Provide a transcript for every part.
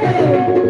Thank you.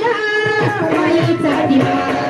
विझला मायेचा दिवा.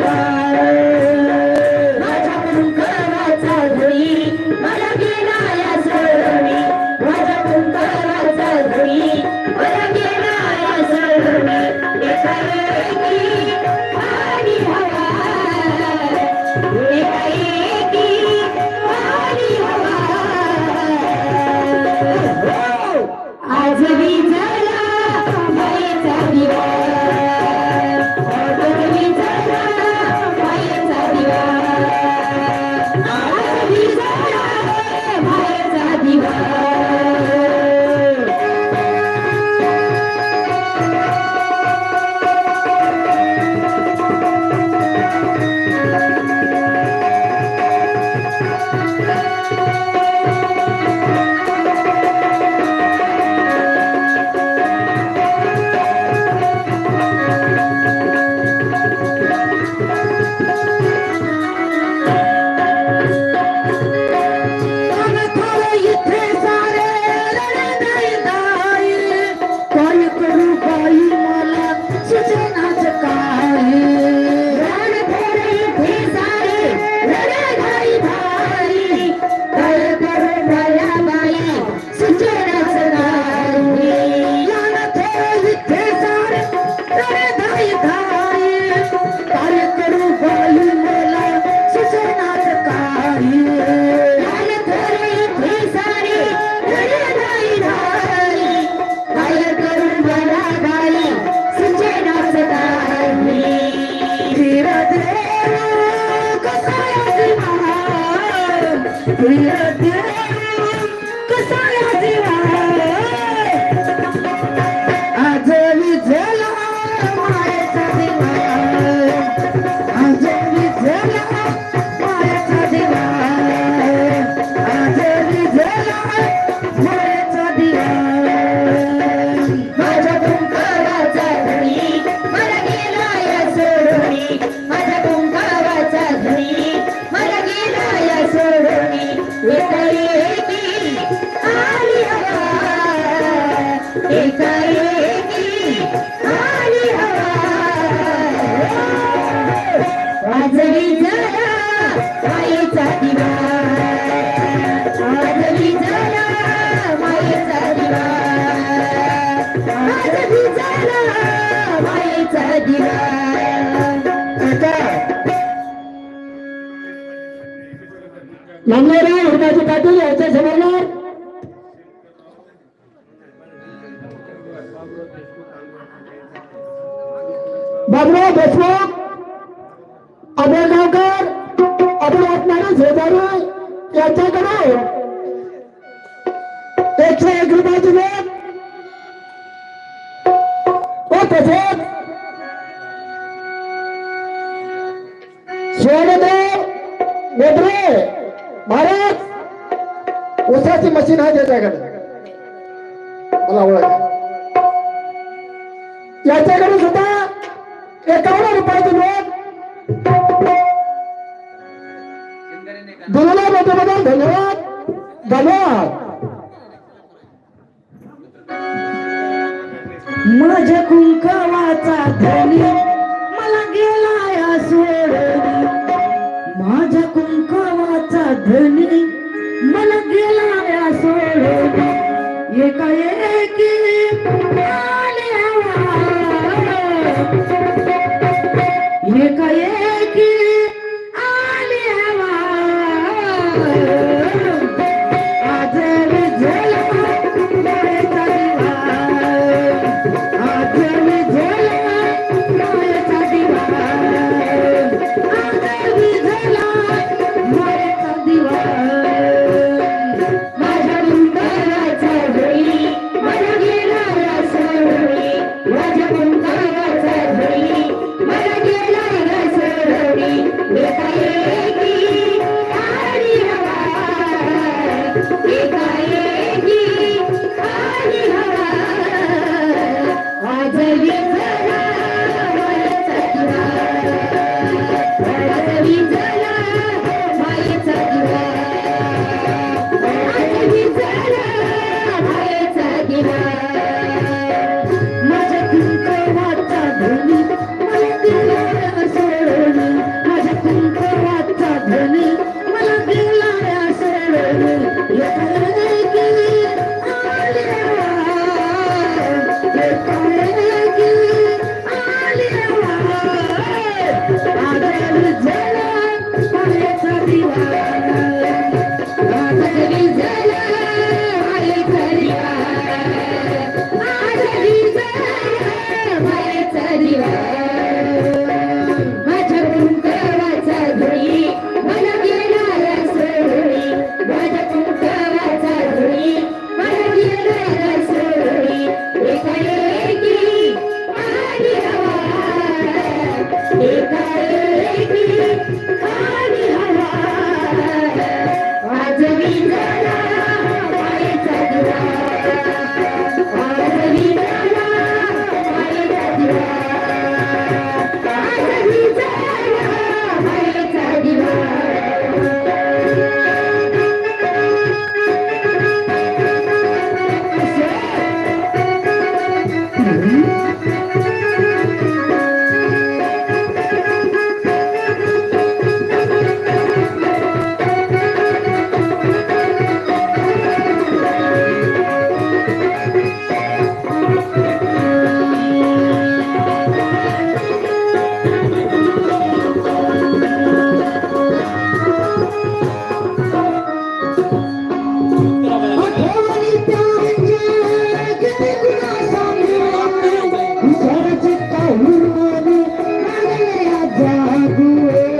Yeah. Baburao Deshmukh Ambedkar आपण वाटणारे शेजारी यांच्याकडे एकशे एक रुपयाची नोट. व तसेच शिवदेव मेत्रे भारत उसाची मशीन आहे त्याच्याकडे. मला ओळख याच्याकडे सुद्धा एकावन्न रुपयाचे नोट. दिलेल्या बद्दल धन्यवाद. धन्यवाद. माझे कुंकवाचा धनी मला गेला या सोडून माझ्या कुंकवाचा धनी मला गेला या सोडून एका